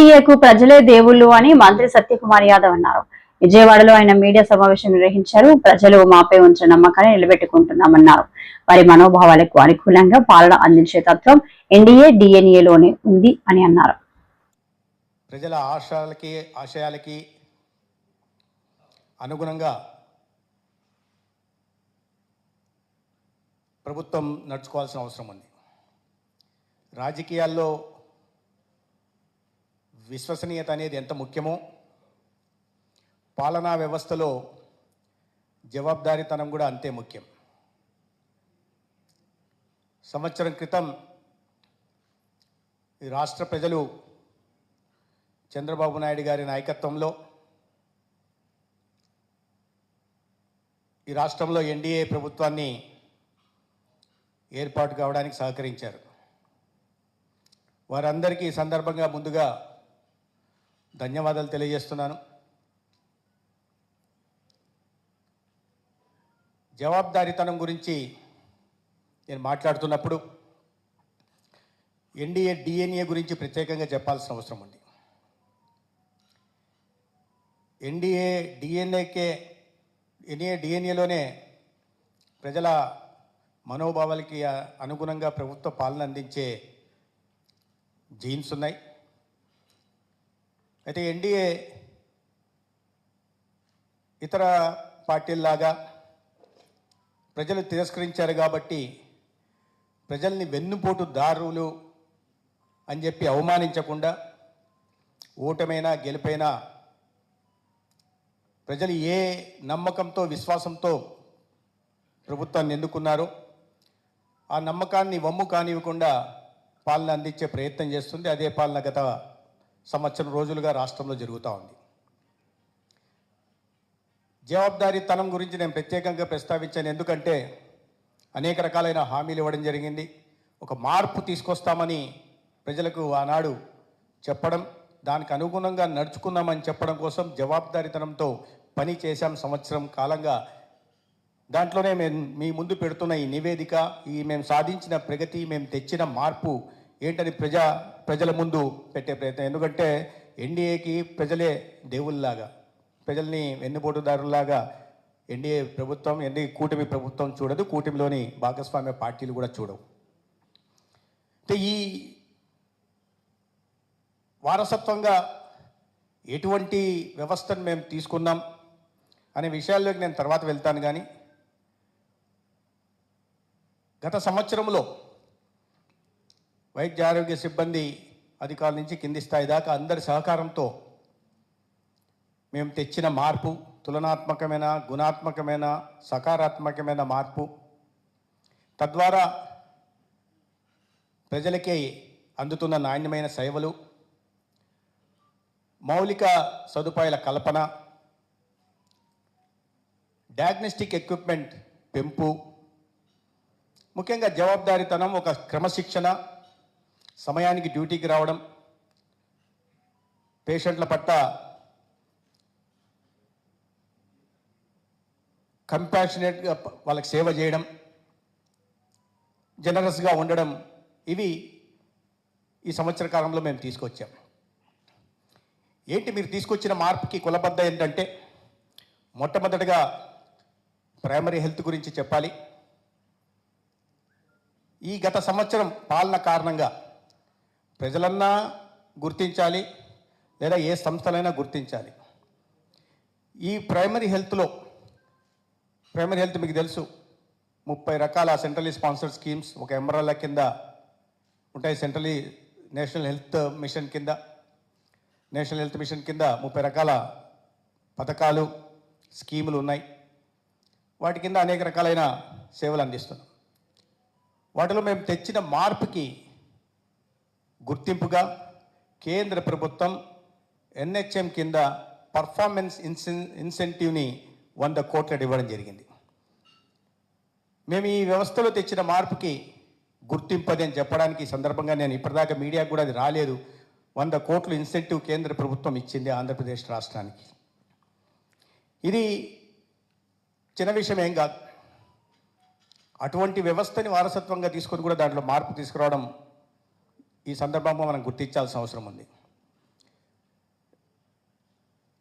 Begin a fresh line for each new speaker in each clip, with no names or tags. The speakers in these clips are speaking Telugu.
ఎన్డీఏకు ప్రజలే దేవుళ్ళు అని మంత్రి సత్యకుమార్ యాదవ్ అన్నారు. విజయవాడలో ఆయన మీడియా సమావేశం నిర్వహించారు. ప్రజలు మాపై ఉంచిన నమ్మకాన్ని నిలబెట్టుకుంటున్నామన్నారు. వారి మనోభావాలకు అనుకూలంగా పాలన అందించే తత్వం ఎన్డీఏ డిఎన్ఏలోనే ఉంది అని అన్నారు.
ప్రజల ఆశయాలకి ఆశయాలకి అనుగుణంగా ప్రభుత్వం నడుచుకోవాల్సిన అవసరం ఉంది. రాజకీయాల్లో విశ్వసనీయత అనేది ఎంత ముఖ్యమో పాలనా వ్యవస్థలో జవాబుదారీతనం కూడా అంతే ముఖ్యం. సంవత్సరం క్రితం ఈ రాష్ట్ర ప్రజలు చంద్రబాబు నాయుడు గారి నాయకత్వంలో ఈ రాష్ట్రంలో ఎన్డీఏ ప్రభుత్వాన్ని ఏర్పాటు కావడానికి సహకరించారు. వారందరికీ ఈ సందర్భంగా ముందుగా ధన్యవాదాలు తెలియజేస్తున్నాను. జవాబుదారీతనం గురించి నేను మాట్లాడుతున్నప్పుడు ఎన్డీఏ డిఎన్ఏ గురించి ప్రత్యేకంగా చెప్పాల్సిన అవసరం ఉంది. ఎన్డీఏ డిఎన్ఏకే ఎన్ఏ డిఎన్ఏలోనే ప్రజల మనోభావాలకి అనుగుణంగా ప్రభుత్వ పాలన అందించే జీన్స్ ఉన్నాయి. అయితే ఎన్డీఏ ఇతర పార్టీల్లాగా ప్రజలు తిరస్కరించారు కాబట్టి ప్రజల్ని వెన్నుపోటు దారులు అని చెప్పి అవమానించకుండా ఓటమైనా గెలుపైనా ప్రజలు ఏ నమ్మకంతో విశ్వాసంతో ప్రభుత్వాన్ని ఎన్నుకున్నారో ఆ నమ్మకాన్ని వమ్ము కానివ్వకుండా పాలన అందించే ప్రయత్నం చేస్తుంది. అదే పాలన గత సంవత్సరం రోజులుగా రాష్ట్రంలో జరుగుతూ ఉంది. జవాబుదారీతనం గురించి నేను ప్రత్యేకంగా ప్రస్తావించాను. ఎందుకంటే అనేక రకాలైన హామీలు ఇవ్వడం జరిగింది. ఒక మార్పు తీసుకొస్తామని ప్రజలకు ఆనాడు చెప్పడం దానికి అనుగుణంగా నడుచుకున్నామని చెప్పడం కోసం జవాబుదారీతనంతో పని చేశాం సంవత్సరం కాలంగా. దాంట్లోనే మేము మీ ముందు పెడుతున్న ఈ నివేదిక ఈ మేము సాధించిన ప్రగతి మేము తెచ్చిన మార్పు ఏంటని ప్రజా ప్రజల ముందు పెట్టే ప్రయత్నం. ఎందుకంటే ఎన్డీఏకి ప్రజలే దేవుళ్ళలాగా ప్రజల్ని వెన్నుపోటుదారులాగా ఎన్డీఏ ప్రభుత్వం ఎన్డీఏ కూటమి ప్రభుత్వం చూడదు కూటమిలోని భాగస్వామ్య పార్టీలు కూడా చూడవు. అంటే ఈ వారసత్వంగా ఎటువంటి వ్యవస్థను మేము తీసుకున్నాం అనే విషయాల్లోకి నేను తర్వాత వెళ్తాను కానీ గత సంవత్సరంలో వైద్య ఆరోగ్య సిబ్బంది అధికారుల నుంచి కింది స్థాయి దాకా అందరి సహకారంతో మేము తెచ్చిన మార్పు తులనాత్మకమైన గుణాత్మకమైన సకారాత్మకమైన మార్పు. తద్వారా ప్రజలకి అందుతున్న నాణ్యమైన సేవలు మౌలిక సదుపాయాల కల్పన డయాగ్నోస్టిక్ ఎక్విప్మెంట్ పెంపు ముఖ్యంగా జవాబుదారీతనం ఒక క్రమశిక్షణ సమయానికి డ్యూటీకి రావడం పేషెంట్ల పట్ల కంపాషనేట్గా వాళ్ళకి సేవ చేయడం జనరస్గా ఉండడం ఇవి ఈ సంవత్సర కాలంలో మేము తీసుకొచ్చాం. ఏంటి మీరు తీసుకొచ్చిన మార్పుకి కులబద్ద ఏంటంటే మొట్టమొదటిగా ప్రైమరీ హెల్త్ గురించి చెప్పాలి. ఈ గత సంవత్సరం పాలన కారణంగా ప్రజలన్నా గుర్తించాలి లేదా ఏ సంస్థలైనా గుర్తించాలి. ఈ ప్రైమరీ హెల్త్లో ప్రైమరీ హెల్త్ మీకు తెలుసు ముప్పై రకాల సెంట్రలీ స్పాన్సర్డ్ స్కీమ్స్ ఒక ఎంబ్రాల కింద ఉంటాయి. సెంట్రలీ నేషనల్ హెల్త్ మిషన్ కింద నేషనల్ హెల్త్ మిషన్ కింద ముప్పై రకాల పథకాలు స్కీములు ఉన్నాయి. వాటి కింద అనేక రకాలైన సేవలు అందిస్తున్నాం. వాటిలో మేము తెచ్చిన మార్పుకి గుర్తింపుగా కేంద్ర ప్రభుత్వం ఎన్హెచ్ఎం కింద పర్ఫార్మెన్స్ ఇన్సెన్ ఇన్సెంటివ్ని వంద కోట్ల ఇవ్వడం జరిగింది. మేము ఈ వ్యవస్థలో తెచ్చిన మార్పుకి గుర్తింపు అని చెప్పడానికి సందర్భంగా నేను ఇప్పటిదాకా మీడియాకు కూడా అది రాలేదు. వంద కోట్లు ఇన్సెంటివ్ కేంద్ర ప్రభుత్వం ఇచ్చింది ఆంధ్రప్రదేశ్ రాష్ట్రానికి. ఇది చిన్న విషయం ఏం కాదు. అటువంటి వ్యవస్థని వారసత్వంగా తీసుకొని కూడా దాంట్లో మార్పు తీసుకురావడం ఈ సందర్భంగా మనం గుర్తించాల్సిన అవసరం ఉంది.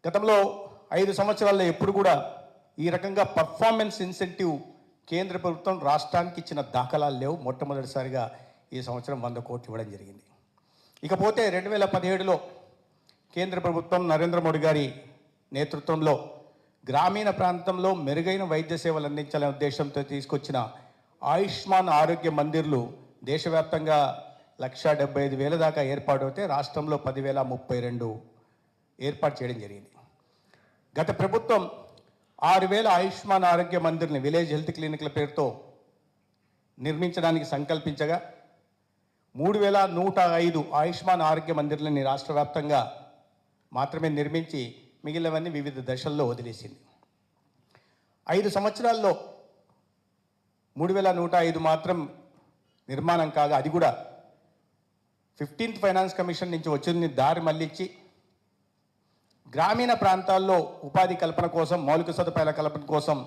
గతంలో ఐదు సంవత్సరాల్లో ఎప్పుడు కూడా ఈ రకంగా పర్ఫార్మెన్స్ ఇన్సెంటివ్ కేంద్ర ప్రభుత్వం రాష్ట్రానికి ఇచ్చిన దాఖలాలు లేవు. మొట్టమొదటిసారిగా ఈ సంవత్సరం వంద కోట్లు ఇవ్వడం జరిగింది. ఇకపోతే రెండు వేల పదిహేడులో కేంద్ర ప్రభుత్వం నరేంద్ర మోడీ గారి నేతృత్వంలో గ్రామీణ ప్రాంతంలో మెరుగైన వైద్య సేవలు అందించాలనే ఉద్దేశంతో తీసుకొచ్చిన ఆయుష్మాన్ ఆరోగ్య మందిర్లు దేశవ్యాప్తంగా లక్ష డెబ్బై ఐదు వేల దాకా ఏర్పాటు అయితే రాష్ట్రంలో పదివేల ముప్పై రెండు ఏర్పాటు చేయడం జరిగింది. గత ప్రభుత్వం ఆరు వేల ఆయుష్మాన్ ఆరోగ్య మందిర్ని విలేజ్ హెల్త్ క్లినిక్ల పేరుతో నిర్మించడానికి సంకల్పించగా మూడు వేల నూట ఐదు ఆయుష్మాన్ ఆరోగ్య మందిర్లని రాష్ట్ర వ్యాప్తంగా మాత్రమే నిర్మించి మిగిలినవన్నీ వివిధ దశల్లో వదిలేసింది. ఐదు సంవత్సరాల్లో మూడు వేల నూట ఐదు మాత్రం నిర్మాణం కాగా అది కూడా ఫిఫ్టీన్త్ ఫైనాన్స్ కమిషన్ నుంచి వచ్చింది దారి మళ్ళించి గ్రామీణ ప్రాంతాల్లో ఉపాధి కల్పన కోసం మౌలిక సదుపాయాల కల్పన కోసం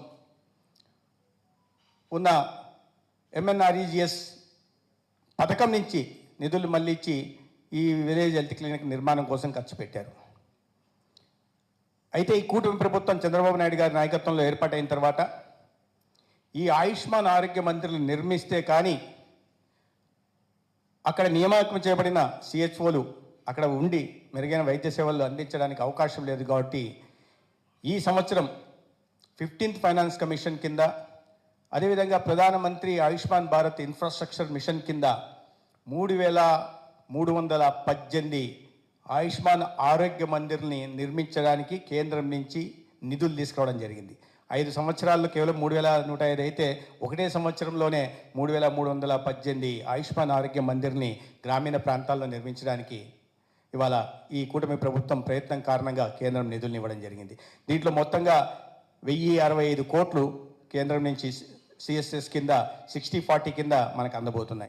ఉన్న ఎంఎన్ఆర్ఈజిఎస్ పథకం నుంచి నిధులు మళ్ళీ ఇచ్చి ఈ విలేజ్ హెల్త్ క్లినిక్ నిర్మాణం కోసం ఖర్చు పెట్టారు. అయితే ఈ కూటమి ప్రభుత్వం చంద్రబాబు నాయుడు గారి నాయకత్వంలో ఏర్పాటైన తర్వాత ఈ ఆయుష్మాన్ ఆరోగ్య మంత్రులు నిర్మిస్తే కానీ అక్కడ నియామకం చేయబడిన సిహెచ్ఓలు అక్కడ ఉండి మెరుగైన వైద్య సేవలు అందించడానికి అవకాశం లేదు కాబట్టి ఈ సంవత్సరం ఫిఫ్టీన్త్ ఫైనాన్స్ కమిషన్ కింద అదేవిధంగా ప్రధానమంత్రి ఆయుష్మాన్ భారత్ ఇన్ఫ్రాస్ట్రక్చర్ మిషన్ కింద మూడు వేల మూడు వందల పద్దెనిమిది ఆయుష్మాన్ ఆరోగ్య మందిర్ని నిర్మించడానికి కేంద్రం నుంచి నిధులు తీసుకురావడం జరిగింది. ఐదు సంవత్సరాల్లో కేవలం మూడు వేల నూట ఐదు అయితే ఒకటే సంవత్సరంలోనే మూడు వేల మూడు వందల పద్దెనిమిది ఆయుష్మాన్ ఆరోగ్య మందిర్ని గ్రామీణ ప్రాంతాల్లో నిర్మించడానికి ఇవాళ ఈ కూటమి ప్రభుత్వం ప్రయత్నం కారణంగా కేంద్రం నిధులను ఇవ్వడం జరిగింది. దీంట్లో మొత్తంగా వెయ్యి అరవై ఐదు కోట్లు కేంద్రం నుంచి సిఎస్ఎస్ కింద సిక్స్టీ ఫార్టీ కింద మనకు అందబోతున్నాయి.